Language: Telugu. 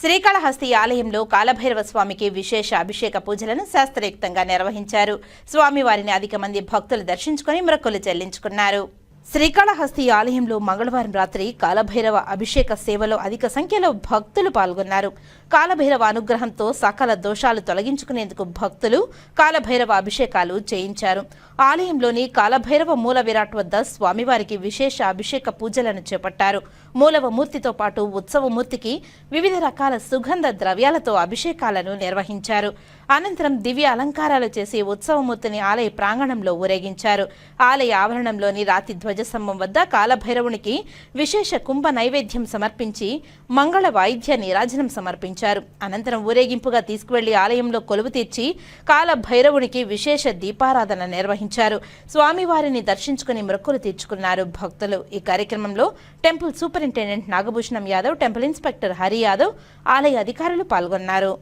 శ్రీకాళహస్తి ఆలయంలో కాలభైరవ స్వామికి విశేష అభిషేక పూజలను శాస్త్రయుక్తంగా నిర్వహించారు. స్వామివారిని అధిక మంది భక్తులు దర్శించుకుని మొక్కులు చెల్లించుకున్నారు. శ్రీకాళహస్తి ఆలయంలో మంగళవారం రాత్రి కాలభైరవ అభిషేక సేవలో అధిక సంఖ్యలో భక్తులు పాల్గొన్నారు. కాలభైరవ అనుగ్రహంతో సకల దోషాలు తొలగించుకునేందుకు భక్తులు కాలభైరవ అభిషేకాలు చేయించారు. ఆలయంలోని కాలభైరవ మూల విరాట్ వద్ద స్వామివారికి విశేష అభిషేక పూజలను చేపట్టారు. మూలవ మూర్తితో పాటు ఉత్సవమూర్తికి వివిధ రకాల సుగంధ ద్రవ్యాలతో అభిషేకాలను నిర్వహించారు. అనంతరం దివ్య అలంకారాలు చేసి ఉత్సవమూర్తిని ఆలయ ప్రాంగణంలో ఊరేగించారు. ఆలయ ఆవరణంలోని రాతి ధ్వజస్తంభం వద్ద కాలభైరవునికి విశేష కుంభ నైవేద్యం సమర్పించి మంగళ వాయిద్య నీరాజనం సమర్పించారు. అనంతరం ఊరేగింపుగా తీసుకువెళ్ళి ఆలయంలో కొలువు తీర్చి కాలభైరవునికి విశేష దీపారాధన నిర్వహించారు. స్వామివారిని దర్శించుకుని మొక్కులు తీర్చుకున్నారు భక్తులు. ఈ కార్యక్రమంలో temple superintendent Nagabhushanam Yadav temple inspector Hari Yadav ఆలయ అధికారులు పాల్గొన్నారు.